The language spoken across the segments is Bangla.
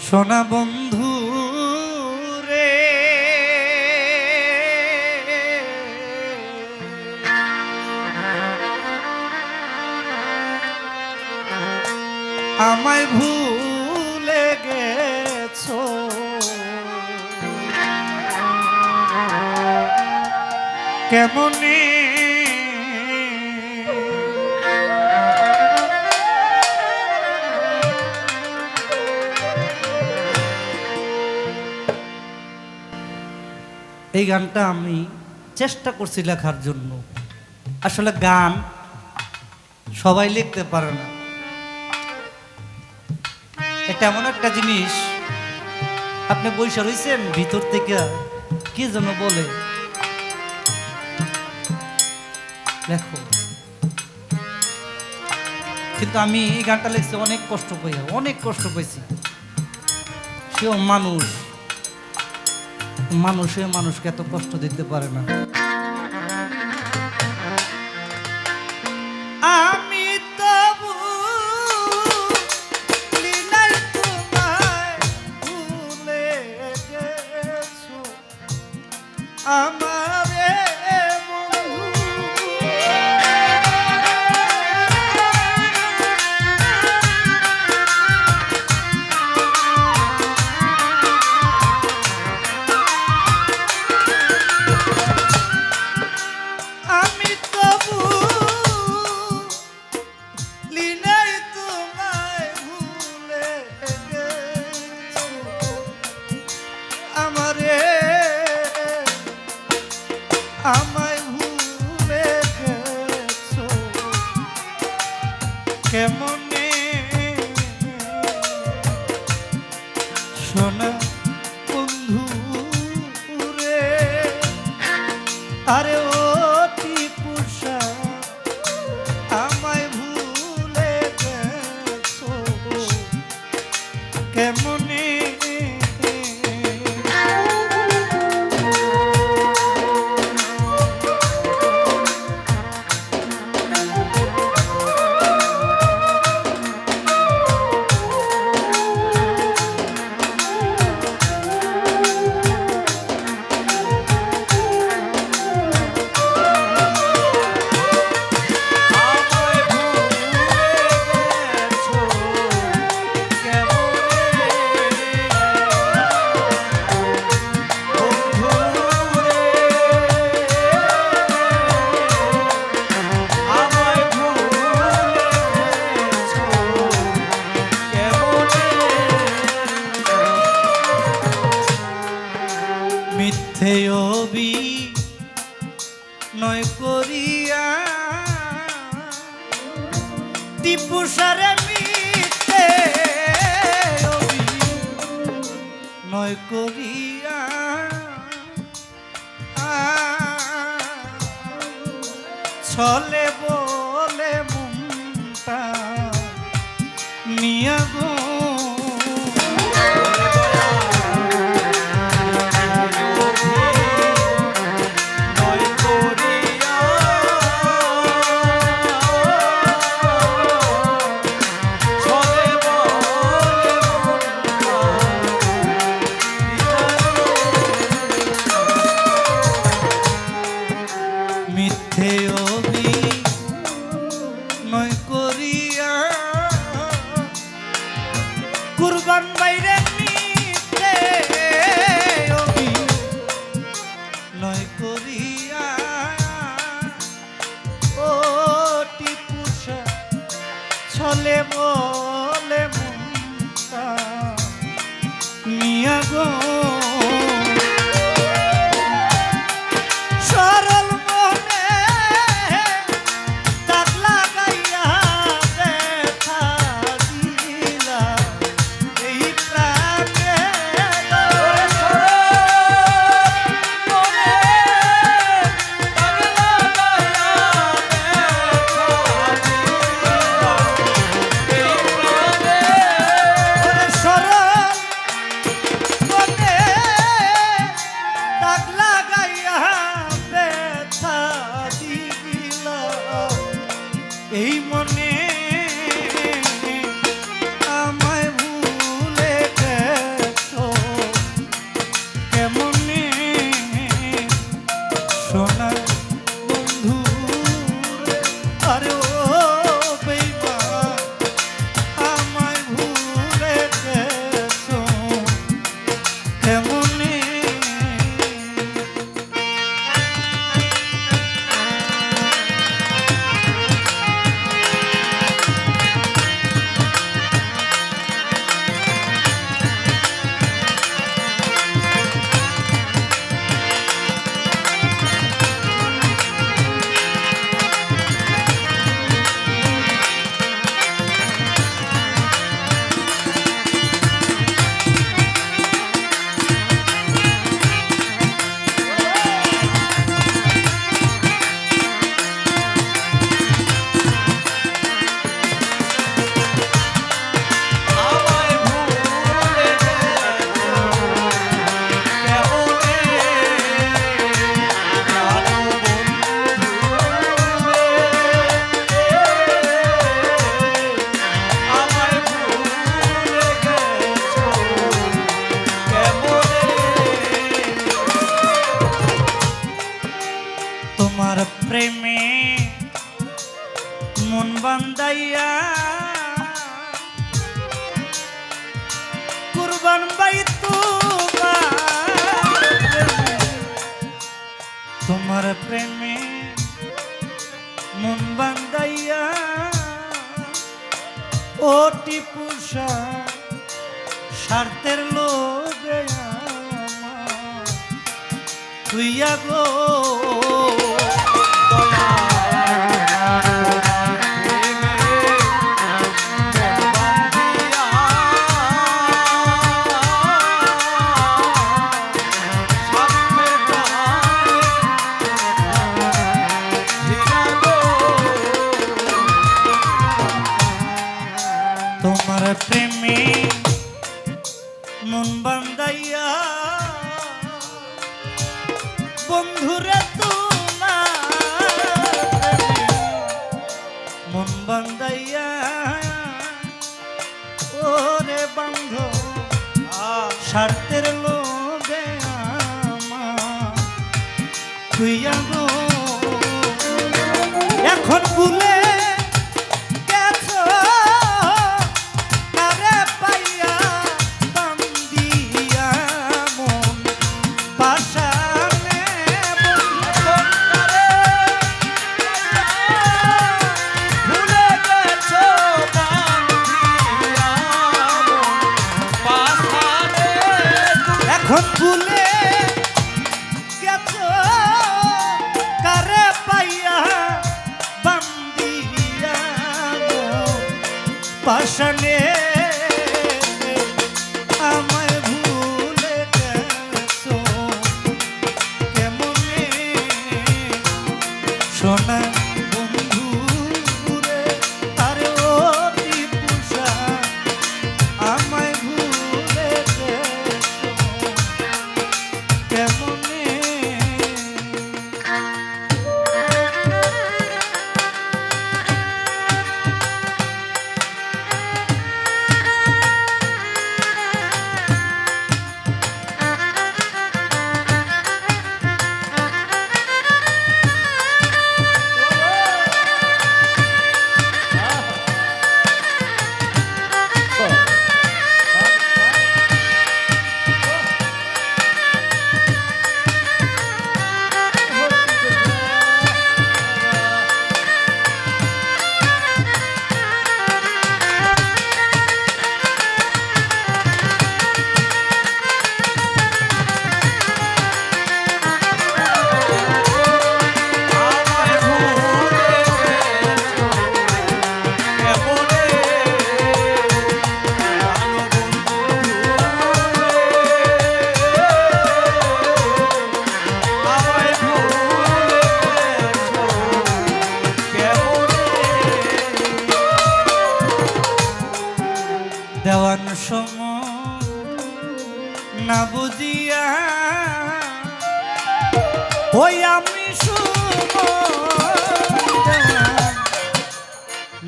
সোনা বন্ধু রে। আমায় ভুলে গেছো। কেমনে এই গানটা আমি চেষ্টা করছি লেখার জন্য। আসলে গান সবাই লিখতে পারে না। এটা এমন একটা জিনিস, আপনি বৈশা রয়েছেন ভিতর থেকে কি যেন বলে। লেখো। কিন্তু আমি এই গানটা লিখছি অনেক কষ্ট পাইয়া অনেক কষ্ট পাইছি। সেও মানুষ। মানুষে মানুষকে এত কষ্ট দিতে পারে না। আরে ছলে চলে মন প্রেমে মন বান্দাইয়া ও টিপুষা স্বার্থের লোক তুইয়া গো স্বার্থের লোভে আমার। তুই এখন ভুলে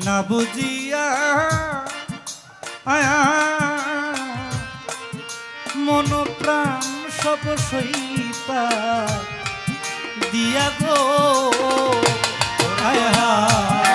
না বুঝিয়া আয়া মন প্রাণ সব সইতা দিয়া গো আয়া।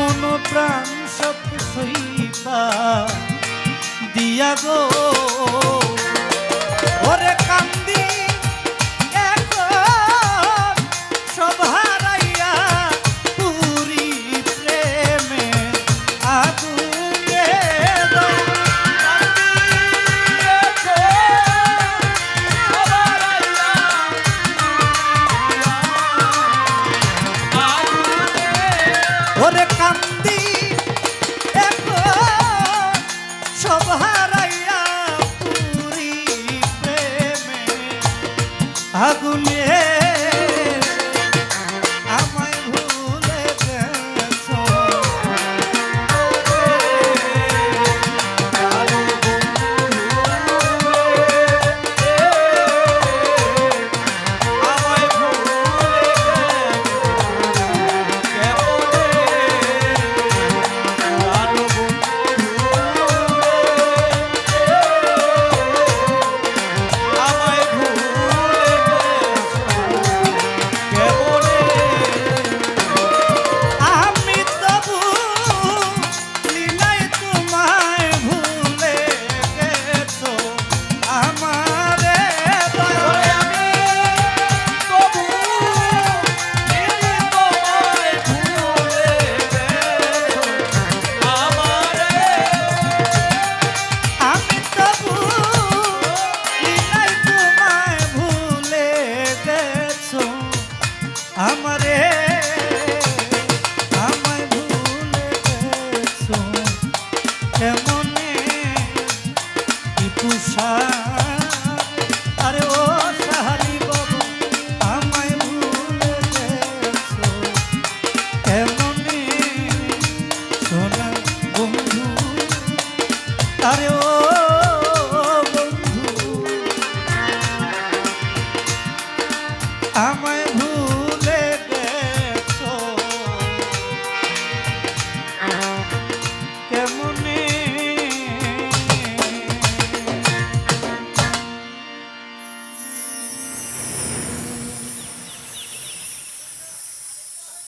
মন প্রাণ সব সইবা দিয়া গো। ওরে কান্না আরে ও